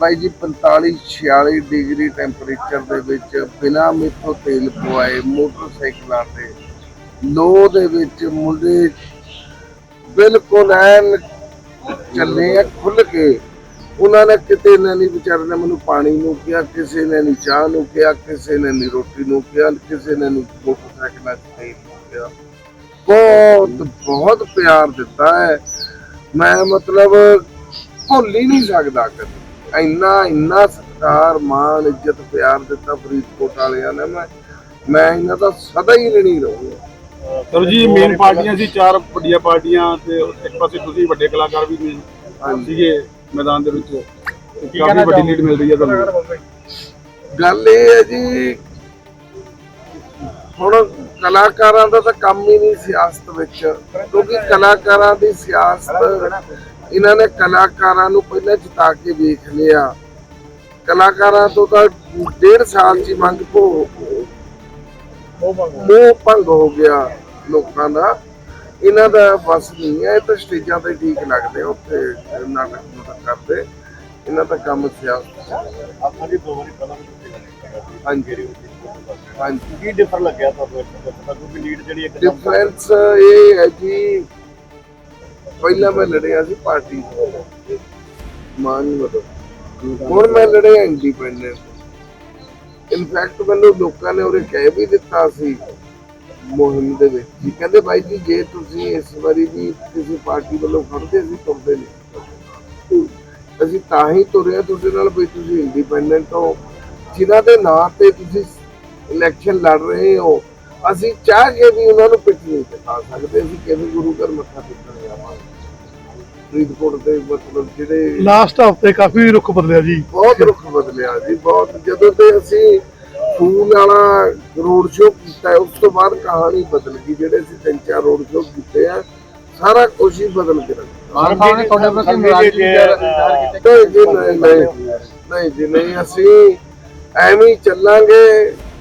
ਬਾਈ ਜੀ 45 46 degree temperature ਦੇ ਵਿੱਚ ਬਿਨਾ ਮੇਥੋਂ ਤੇਲ ਪਵਾਏ ਮੋਟਰਸਾਈਕਲਾਂ ਤੇ ਲੋ ਦੇ ਵਿੱਚ ਮੁੰਡੇ ਬਿਲਕੁਲ ਐਨ ਚੱਲੇ ਆ ਖੁੱਲ ਕੇ। ਉਹਨਾਂ ਨੇ ਕਿਤੇ ਨਾ ਨਹੀਂ, ਵਿਚਾਰੇ ਨੇ ਮੈਨੂੰ ਪਾਣੀ ਨੂੰ ਕਿਹਾ, ਕਿਸੇ ਨੇ ਨਹੀਂ ਚਾਹ ਨੂੰ ਕਿਹਾ, ਕਿਸੇ ਨੇ ਨਹੀਂ ਰੋਟੀ ਨੂੰ ਕਿਹਾ, ਕਿਸੇ ਨੇ ਨਹੀਂ ਮੋਟਰਸਾਈਕਲਾਂ ਤੇ ਤੇਲ ਕਿਹਾ। ਬਹੁਤ ਬਹੁਤ ਪਿਆਰ ਦਿੱਤਾ ਹੈ। ਮੈਂ ਮਤਲਬ ਭੁੱਲ ਹੀ ਨਹੀਂ ਸਕਦਾ ਕਦੇ। ਇੰਨਾ ਇੰਨਾ ਸਤਿਕਾਰ ਮਾਣ ਇੱਜ਼ਤ ਪਿਆਰ ਦਿੱਤਾ ਫਰੀਦਕੋਟ ਵਾਲਿਆਂ ਨੇ। ਮੈਂ ਮੈਂ ਇਹਨਾਂ ਦਾ ਸਦਾ ਹੀ ਰਣੀ ਰਹੂੰਗਾ। ਸਰ ਜੀ ਮੇਨ ਪਾਰਟੀਆਂ ਸੀ ਚਾਰ ਵੱਡੀਆਂ ਪਾਰਟੀਆਂ ਤੇ ਇੱਕ ਪਾਸੇ ਤੁਸੀਂ ਵੱਡੇ ਕਲਾਕਾਰ ਵੀ ਨੇ ਸੀਗੇ ਮੈਦਾਨ ਦੇ ਵਿੱਚ। ਤੇ ਕਾਫੀ ਵੱਡੀ ਲੀਡ ਮਿਲ ਰਹੀ ਹੈ ਤੁਹਾਨੂੰ। ਗੱਲ ਇਹ ਹੈ ਜੀ ਹੁਣ ਕਲਾਕਾਰਾਂ ਦਾ ਤਾਂ ਕੰਮ ਹੀ ਨਹੀਂ ਸਿਆਸਤ ਵਿੱਚ ਕਿਉਂਕਿ ਕਲਾਕਾਰਾਂ ਦੀ ਸਿਆਸਤ ਇਹਨਾਂ ਨੇ ਕਲਾਕਾਰਾਂ ਨੂੰ ਪਹਿਲਾਂ ਜਿਤਾ ਕੇ ਵੇਖ ਲਿਆ। ਕਲਾਕਾਰਾਂ ਤੋਂ ਤਾਂ ਡੇਢ ਸਾਲ ਹੀ ਮੰਗ ਭੋ ਮੋਹ ਭੰਗ ਹੋ ਗਿਆ। ਲੋਕਾਂ ਦਾ। ਇਹਨਾਂ ਦਾ ਬਸ ਨਹੀਂ ਹੈ ਇਹ ਤਾਂ ਸਟੇਜਾਂ ਤੇ ਠੀਕ ਲੱਗਦੇ ਉੱਥੇ ਨਾਟਕ ਨੂਟਕ ਕਰਦੇ। ਇਹਨਾਂ ਦਾ ਕੰਮ ਸਿਆਸਤ ਆਪਾਂ ਜੀ ਦੋ ਵਾਰੀ ਪਹਿਲਾਂ ਹਾਂਜੀ। ਹਾਂਜੀ। ਕੀ ਡਿਫਰ ਲੱਗਿਆ ਤੁਹਾਨੂੰ ਇੱਕ ਵੀ ਲੀਡ ਜਿਹੜੀ ਇੱਕ ਡਿਫਰੈਂਸ ਇਹ ਹੈ ਜੀ ਪਹਿਲਾਂ ਮੈਂ ਲੜਿਆ ਸੀ ਪਾਰਟੀ ਤੋਂ ਮਾਨ ਮਤਲਬ। ਹੁਣ ਮੈਂ ਲੜਿਆ ਇੰਡੀਪੈਂਡੈਂਟ ਇਨਫੈਕਟ ਮੈਨੂੰ ਲੋਕਾਂ ਨੇ ਉਹਰੇ ਕਹਿ ਵੀ ਦਿੱਤਾ ਸੀ ਮੁਹਿੰਮ ਦੇ ਵਿੱਚ ਜੀ ਕਹਿੰਦੇ ਬਾਈ ਜੀ, ਜੇ ਤੁਸੀਂ ਇਸ ਵਾਰੀ ਵੀ ਕਿਸੇ ਪਾਰਟੀ ਵੱਲੋਂ ਖੜਦੇ ਸੀ, ਤੁਰਦੇ ਨਹੀਂ। ਅਸੀਂ ਤਾਂ ਹੀ ਤੁਰਿਆ ਤੁਹਾਡੇ ਨਾਲ ਵੀ ਤੁਸੀਂ ਇੰਡੀਪੈਂਡੈਂਟ ਹੋ। ਜਿਨ੍ਹਾਂ ਦੇ ਨਾਂ ਤੇ ਤੁਸੀਂ ਇਲੈਕਸ਼ਨ ਲੜ ਰਹੇ ਹੋ ਅਸੀਂ ਚਾਹ ਕੇ ਵੀ ਉਹਨਾਂ ਨੂੰ ਪਿੱਠ ਨਹੀਂ ਦਿਖਾ ਸਕਦੇ ਅਸੀਂ ਕਿਵੇਂ ਗੁਰੂ ਘਰ ਮੱਥਾ ਟੇਕਣ ਜਾਵਾਂਗੇ। ਫਰੀਦਕੋਟ ਦੇ ਮਤਲਬ ਜਿਹੜੇ ਲਾਸਟ ਹਫ਼ਤੇ ਕਾਫੀ ਰੁੱਖ ਬਦਲਿਆ ਜੀ। ਬਹੁਤ ਰੁੱਖ ਬਦਲਿਆ ਜੀ ਬਹੁਤ। ਜਦੋਂ ਤੇ ਅਸੀਂ ਫੂਲ ਵਾਲਾ ਰੋਡ ਸ਼ੋਅ ਕੀਤਾ ਉਸ ਤੋਂ ਬਾਅਦ ਕਹਾਣੀ ਬਦਲ ਗਈ ਜਿਹੜੇ ਅਸੀਂ ਤਿੰਨ ਚਾਰ ਰੋਡ ਸ਼ੋਅ ਕੀਤੇ ਆ ਸਾਰਾ ਕੁਝ ਹੀ ਬਦਲ ਕੇ ਰੱਖਿਆ ਤੁਹਾਡੇ ਪ੍ਰਤੀ ਨਾਰਾਜ਼ਗੀ ਕੀਤੀ ਨਹੀਂ ਜੀ ਨਹੀਂ ਨਹੀਂ। ਨਹੀਂ ਜੀ ਨਹੀਂ ਅਸੀਂ ਐਵੇਂ ਹੀ ਚੱਲਾਂਗੇ।